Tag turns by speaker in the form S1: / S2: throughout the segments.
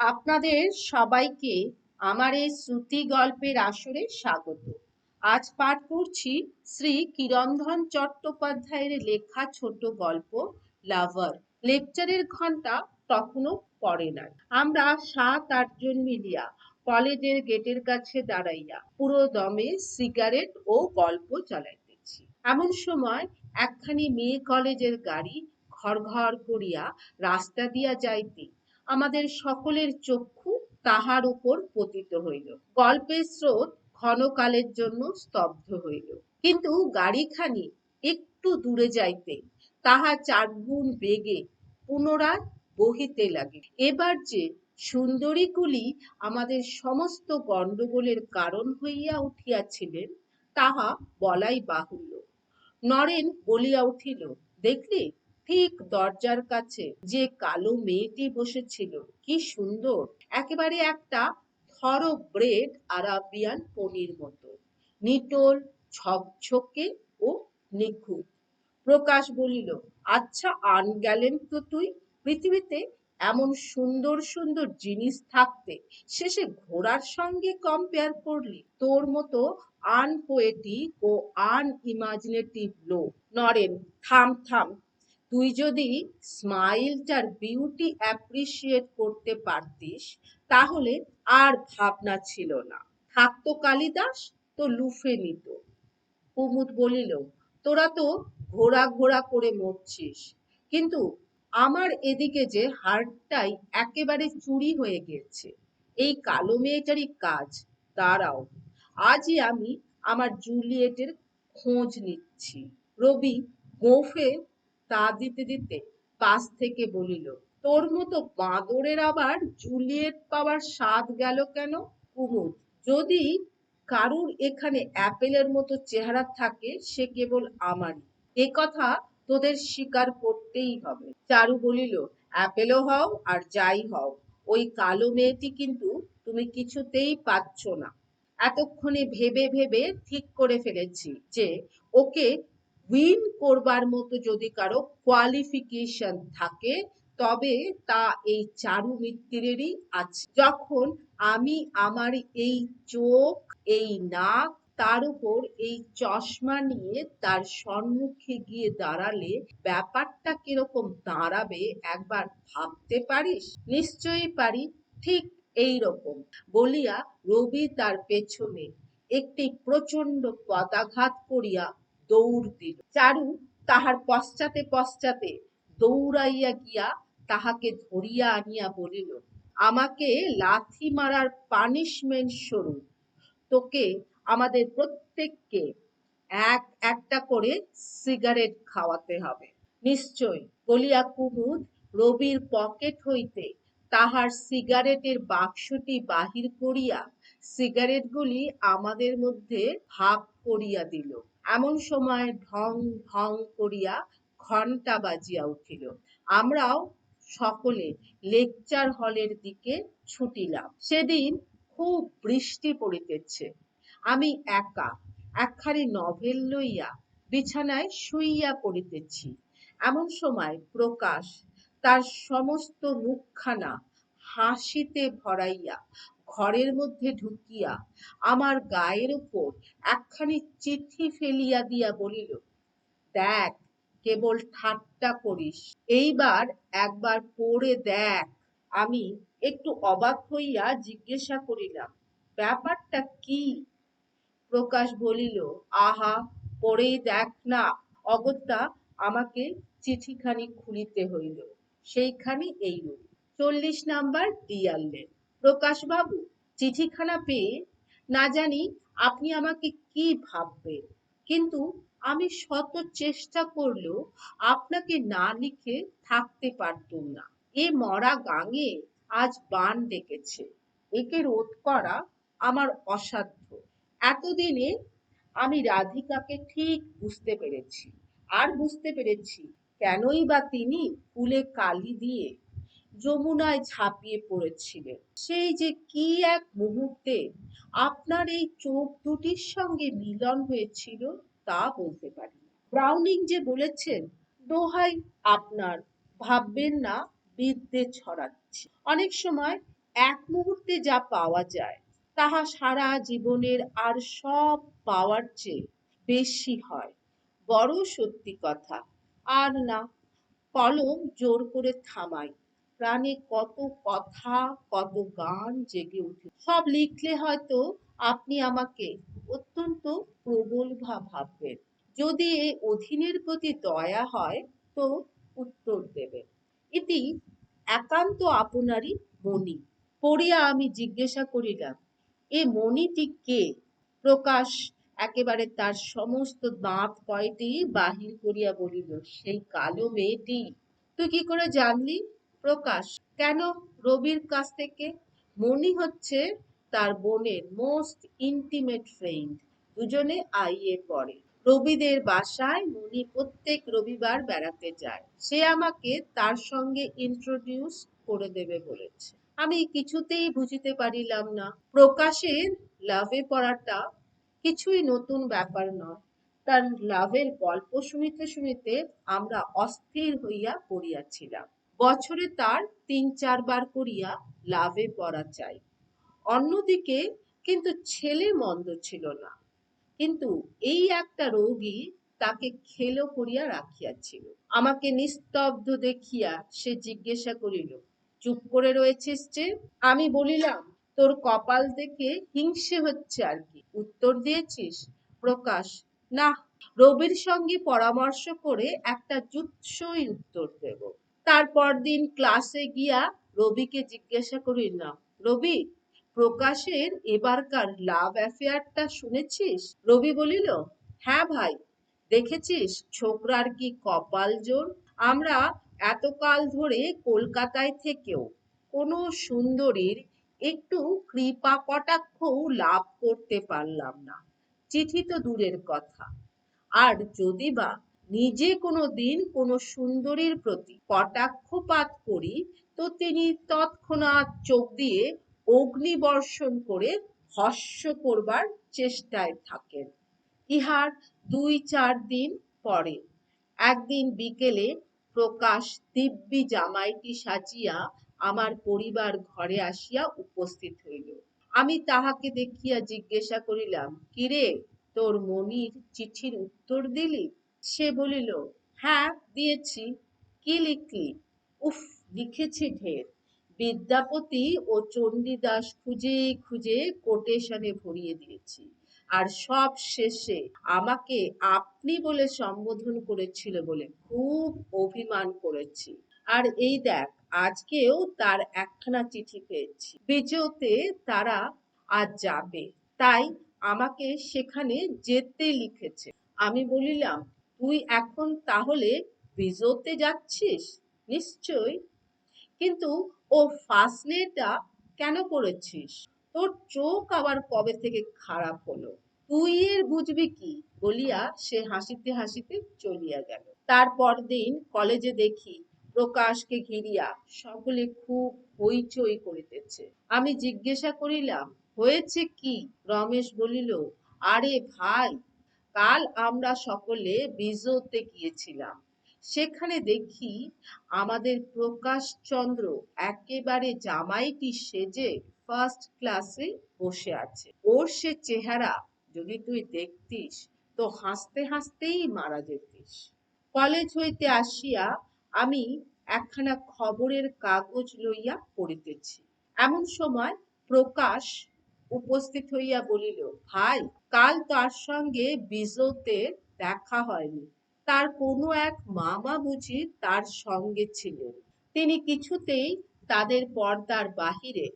S1: আপনাদের সবাইকে আমার এই শ্রুতি গল্পের আসরে স্বাগত। আজ পাঠ করছি শ্রী কিরণধন চট্টোপাধ্যায়ের লেখা ছোট গল্প লাভার লেকচারের ঘণ্টা তখনও পড়ে নাই। আমরা সাত আটজন মিলিয়া কলেজের গেটের কাছে দাঁড়াইয়া পুরো দমে সিগারেট ও গল্প চালাইতেছি। এমন সময় একখানি মেয়ে কলেজের গাড়ি ঘর ঘর করিয়া রাস্তা দিয়া যাইতে আমাদের সকলের চক্ষু তাহার উপর পতিত হইল। গল্পের স্রোত ক্ষণকালের জন্য স্তব্ধ হইল। কিন্তু গাড়িখানি একটু দূরে যাইতে তাহা চারগুণ বেগে পুনরায় বহিতে লাগে এবার যে সুন্দরীকুলি আমাদের সমস্ত গণ্ডগোলের কারণ হইয়া উঠিয়াছিলেন, তাহা বলাই বাহুল্য। নরেন বলিয়া উঠিল, দেখলি ঠিক দরজার কাছে যে কালো মেয়েটি বসেছিল। কি সুন্দর! একেবারে একটা ব্রেড আরাবিয়ান পনির মতো। নিটোল ও নিখুঁত। প্রকাশ বলিল আচ্ছা তো তুই। পৃথিবীতে এমন সুন্দর সুন্দর জিনিস থাকতে শেষে ঘোড়ার সঙ্গে কম্পেয়ার করলি। তোর মতো আনপোয়েটিক ও আন ইমাজিনেটিভ লোক। নরেন, থাম থাম। তুই যদি স্মাইলটার বিউটি অ্যাপ্রিসিয়েট করতে পারতিস, তাহলে আর ভাবনা ছিল না। থাকতো কালিদাস, তো লুফে নিত। কুমুদ বলিল, তোরা তো ঘোড়া ঘোড়া করে মরছিস। কিন্তু আমার এদিকে যে হাড়টাই একেবারে চুরি হয়ে গেছে, এই কালো মেয়েটারই কাজ। দাঁড়াও, আজই আমি আমার জুলিয়েটের খোঁজ নিচ্ছি। রবি গোফে তা দিতে দিতে পাশ থেকে বলিল, তোর মতো বাঁদরের আবার জুলিয়েট পাওয়ার স্বাদ গেল কেন কুমুদ? যদি কারুর এখানে অ্যাপেলের মতো চেহারা থাকে, সে কেবল আমারই। এ কথা তোদের স্বীকার করতেই হবে চারু বলিল, অ্যাপেলও হও আর যাই হও, ওই কালো মেয়েটি কিন্তু তুমি কিছুতেই পাচ্ছ না। এতক্ষণে ভেবে ভেবে ঠিক করে ফেলেছি যে ওকে উইন করবার মতো যদি কারও কোয়ালিফিকেশন থাকে, তবে তা এই চারু মিত্তিরেরই আছে। যখন আমি আমার এই চোখ, এই নাক, তার উপর এই চশমা নিয়ে তার সম্মুখে গিয়ে দাঁড়ালে ব্যাপারটা কীরকম দাঁড়াবে একবার ভাবতে পারিস? নিশ্চয়ই পারি, ঠিক এই রকম বলিয়া রবি তার পেছনে একটি প্রচণ্ড পদাঘাত করিয়া দৌড় দিল। চারু তাহার পশ্চাতে পশ্চাতে দৌড়াইয়া গিয়া তাহাকে ধরিয়া আনিয়া বলিল, আমাকে লাথি মারার পানিশমেন্ট স্বরূপ। তোকে আমাদের প্রত্যেককে এক একটা করে সিগারেট খাওয়াতে হবে। নিশ্চয় বলিয়া কুমুদ রবির পকেট হইতে তাহার সিগারেটের বাক্সটি বাহির করিয়া সিগারেটগুলি আমাদের মধ্যে ভাগ করিয়া দিল। এমন সময় ঢং ঢং করিয়া ঘণ্টা বাজিয়া উঠিল। আমরাও সকলে লেকচার হলের দিকে ছুটিলাম। সেদিন খুব বৃষ্টি পড়িতেছে। আমি একা একখানি নভেল লইয়া বিছানায় শুইয়া পড়িতেছি। এমন সময় প্রকাশ তার সমস্ত মুখখানা হাসিতে ভরাইয়া ঘরের মধ্যে ঢুকিয়া আমার গায়ের উপর একখানি চিঠি ফেলিয়া দিয়া বলিল, দেখ, কেবল ঠাট্টা করিস। এইবার একবার পড়ে দেখ। আমি একটু অবাক হইয়া জিজ্ঞাসা করিলাম, ব্যাপারটা কি? প্রকাশ বলিল, আহা, পড়েই দেখ না। অগত্যা, আমাকে চিঠিখানি খুলিতে হইল। সেইখানি এইরূপ। চল্লিশ নাম্বার ডিয়ার লেন প্রকাশ বাবু চিঠিখানা পেয়ে না জানি আপনি আমাকে কি ভাববেন। কিন্তু আমি শত চেষ্টা করলেও আপনাকে না লিখে থাকতে পারতুম না। এ মরা গাঙে আজ বান ডেকেছে। একে রোধ করা আমার অসাধ্য। এতদিনে আমি রাধিকাকে ঠিক বুঝতে পেরেছি। আর বুঝতে পেরেছি কেনই বা তিনি ফুলে কালি দিয়ে যমুনায় ঝাঁপিয়ে পড়েছিলেন। সেই যে কি এক মুহূর্তে আপনার এই চোখ দুটির সঙ্গে মিলন হয়েছিল তা বলতে পারি ব্রাউনিং যে বলেছেন, দোহাই আপনার, ভাববেন না, বিদ্যে ছড়াচ্ছে। অনেক সময় এক মুহূর্তে যা পাওয়া যায়, তাহা সারা জীবনের আর সব পাওয়ার চেয়ে বেশি হয়। বড় সত্যি কথা। আর না, কলম জোর করে থামাই। প্রাণে কত কথা, কত গান জেগে উঠে। সব লিখলে হয়তো আপনি আমাকে অত্যন্ত প্রবল ভাববেন। যদি এই অধীনের প্রতি দয়া হয়, তো উত্তর দেবে এটি একান্ত আপনারই মণি। পড়িয়া আমি জিজ্ঞাসা করিলাম, এ মণিটি কে? প্রকাশ একেবারে তার সমস্ত দাঁত কয়টি বাহির করিয়া বলিল, সেই কালো মেয়েটি। তুই কি করে জানলি? প্রকাশ। কেন? রবির কাছ থেকে। মনি হচ্ছে তার বোনের মোস্ট ইন্টিমেট ফ্রেন্ড দুজনে আইয়ে পড়ে। রবিদের বাসায় মনি প্রত্যেক রবিবার বেড়াতে যায়। সে আমাকে তার সঙ্গে ইন্ট্রোডিউস করে দেবে বলেছে। আমি কিছুতেই বুঝিতে পারিলাম না। প্রকাশের লাভে পড়াটা কিছুই নতুন ব্যাপার নয়। তার লাভের গল্প শুনিতে শুনিতে আমরা অস্থির হইয়া পড়িয়াছিলাম। বছরে তার তিন চারবার করিয়া লাভে পড়া চাই। অন্যদিকে কিন্তু ছেলে মন্দ ছিল না। কিন্তু এই একটা রোগী তাকে খেলো করিয়া রাখিয়াছিল। আমাকে নিস্তব্ধ দেখিয়া সে জিজ্ঞাসা করিল, চুপ করে রয়েছিস যে? আমি বলিলাম, তোর কপাল দেখে হিংসে হচ্ছে আর কি। উত্তর দিয়েছিস? প্রকাশ, না। রবির সঙ্গে পরামর্শ করে একটা জুৎসই উত্তর দেব। তারপর দিন ক্লাসে গিয়া রবিকে জিজ্ঞাসা করিলাম রবি, প্রকাশের এবারকার লাভ অ্যাফেয়ারটা শুনেছিস? রবি বলিল হ্যাঁ ভাই, দেখেছিস ছোকরার কি কপাল জোর? আমরা এতকাল ধরে কলকাতায় থেকেও কোনো সুন্দরীর একটু কৃপা কটাক্ষও লাভ করতে পারলাম না। চিঠি তো দূরের কথা। আর যদি বা নিজে কোনো দিন কোনো সুন্দরীর প্রতি কটাক্ষপাত করি তো তিনি তৎক্ষণাৎ চোখ দিয়ে অগ্নিবর্ষণ করে ভস্য করবার চেষ্টায় থাকেন। ইহার দুই চার দিন পরে একদিন বিকেলে প্রকাশ দিব্যি জামাইটি সাজিয়া আমার পরিবার ঘরে আসিয়া উপস্থিত হইল। আমি তাহাকে দেখিয়া জিজ্ঞাসা করিলাম, কিরে, তোর মনির চিঠির উত্তর দিলি? সে বলিল হ্যাঁ দিয়েছি। কি লিখলি? উফ, লিখেছি ঢের। বিদ্যাপতি ও চণ্ডীদাস খুঁজে খুঁজে কোটেশনে ভরিয়ে দিয়েছি। আর সব শেষে আমাকে আপনি বলে সম্বোধন করেছিল বলে খুব অভিমান করেছি। আর এই দেখ, আজকেও তার একখানা চিঠি পেয়েছি। বিজয়তে তারা আজ যাবে। তাই আমাকে সেখানে যেতে লিখেছে। আমি বলিলাম তুই এখন তাহলে বিজোতে যাচ্ছিস? নিশ্চয় কিন্তু ও ফাসলেটা কেন করেছিস? তোর চোখ আবার কবে থেকে খারাপ হলো? তুই এর বুঝবি কি? বলিয়া সে হাসিতে হাসিতে চলিয়া গেল। তারপর দিন কলেজে দেখি প্রকাশকে ঘিরিয়া সকলে খুব হইচই করিতেছে। আমি জিজ্ঞাসা করিলাম, হয়েছে কি? রমেশ বলিল, আরে ভাই কাল আমরা সকলে বিজোতে গিয়েছিলাম। সেখানে দেখি আমাদের প্রকাশচন্দ্র একেবারে জামাইটি সেজে ফার্স্ট ক্লাসে বসে আছে। ওর সে চেহারা যদি তুই দেখতিস, তো হাসতে হাসতেই মারা যেতিস। কলেজ হইতে আসিয়া আমি একখানা খবরের কাগজ লইয়া পড়িতেছি। এমন সময় প্রকাশ উপস্থিত হইয়া বলিল, ভাই, কাল তার সঙ্গে বিজোতে দেখা হয়নি। তার কোনো এক মামা বুঝি তার সঙ্গে ছিলেন তিনি কিছুতেই তাদের পর্দার বাহিরে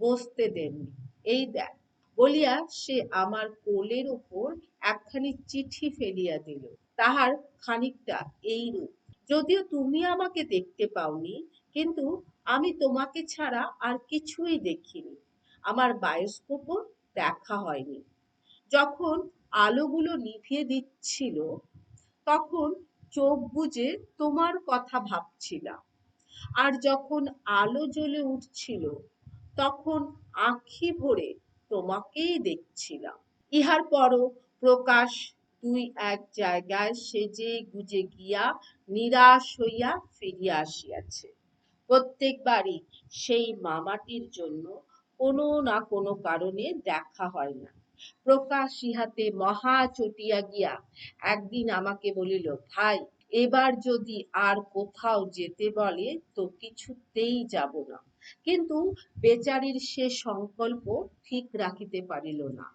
S1: বসতে দেননি। এই দেখ, বলিয়া সে আমার কোলের উপর একখানি চিঠি ফেলিয়া দিল। তাহার খানিকটা এইরূপ, যদিও তুমি আমাকে দেখতে পাওনি, কিন্তু আমি তোমাকে ছাড়া আর কিছুই দেখিনি। আমার বায়োস্কোপও দেখা হয়নি। যখন আলোগুলো নিভিয়ে দিচ্ছিল, তখন চোখ বুজে তোমার কথা ভাবছিলাম। আর যখন আলো জ্বলে উঠছিল, তখন আঁখি ভরে তোমাকেই দেখছিলাম। ইহার পরও প্রকাশ দুই এক জায়গায় সেজে গুজে গিয়া নিরাশ হইয়া ফিরিয়া আসিয়াছে। প্রত্যেকবারই সেই মামাটির জন্য কোনো না কোনো কারণে দেখা হয় না। প্রকাশ ইহাতে মহা চটিয়া গিয়া একদিন আমাকে বলিল, ভাই, এবার যদি আর কোথাও যেতে বলে তো কিছুতেই যাব না। কিন্তু বেচারির সে সংকল্প ঠিক রাখিতে পারিল না।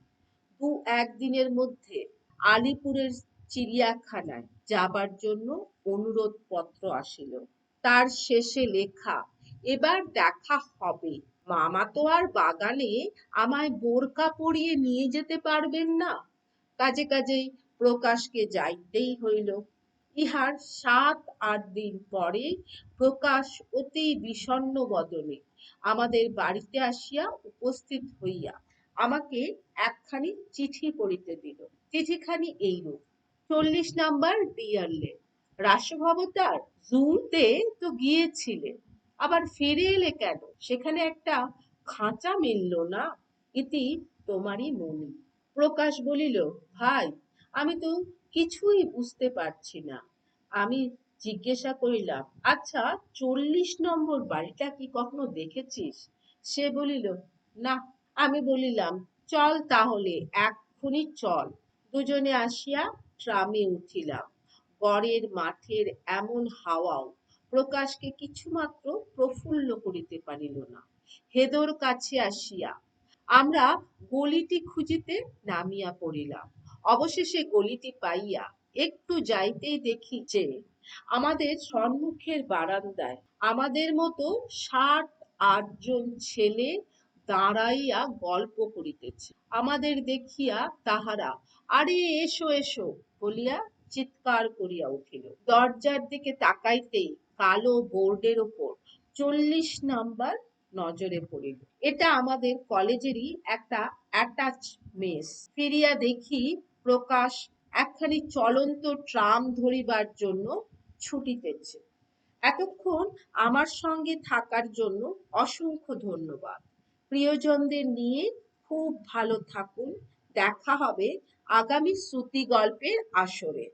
S1: দু একদিনের মধ্যে আলিপুরের চিড়িয়াখানায় যাবার জন্য অনুরোধ পত্র আসিল। তার শেষে লেখা এবার দেখা হবে। মামা তো আর বাগানে আমায় বোরকা পরিয়ে নিয়ে যেতে পারবেন না। কাজে কাজেই প্রকাশকে যাইতেই হইল। ইহার সাত, আট দিন পরে প্রকাশ অতি বিষণ্ণ বদনে আমাদের বাড়িতে আসিয়া উপস্থিত হইয়া আমাকে একখানি চিঠি পড়িতে দিল। চিঠিখানি এইরূপ। চল্লিশ নাম্বার ডিয়ারলে রাসভবতার জুতে তো গিয়েছিলে। আবার ফিরে এলে কেন? সেখানে একটা খাঁচা মিলল না। ইতি তোমারই মনি। প্রকাশ বলিল, ভাই, আমি তো কিছুই বুঝতে পারছি না। আমি জিজ্ঞাসা করিলাম আচ্ছা চল্লিশ নম্বর বাড়িটা কি কখনো দেখেছিস? সে বলিল, না। আমি বলিলাম, চল তাহলে, এক্ষুনি চল। দুজনে আসিয়া ট্রামে উঠিলাম। গড়ের মাঠের এমন হাওয়াও প্রকাশকে কিছুমাত্র প্রফুল্ল করিতে পারিল না। হেদর কাছে আসিয়া আমরা গলিটি খুঁজিতে নামিয়া পড়িলাম। অবশেষে গলিটি পাইয়া একটু যাইতেই দেখি যে, আমাদের সম্মুখের বারান্দায় আমাদের মতো ষাট আটজন ছেলে দাঁড়াইয়া গল্প করিতেছে। আমাদের দেখিয়া তাহারা, আরে, এসো এসো, বলিয়া চিৎকার করিয়া উঠিল। দরজার দিকে তাকাইতেই কালো বোর্ডের ওপর চল্লিশ নাম্বার নজরে পড়িল। এটা আমাদের কলেজেরই একটা অ্যাটাচ মেস ফিরিয়া দেখি প্রকাশ একখানি চলন্ত ট্রাম ধরিবার জন্য ছুটিতেছে এতক্ষণ আমার সঙ্গে থাকার জন্য অসংখ্য ধন্যবাদ। প্রিয়জনদের নিয়ে খুব ভালো থাকুন। দেখা হবে আগামী শ্রুতি গল্পের আসরে।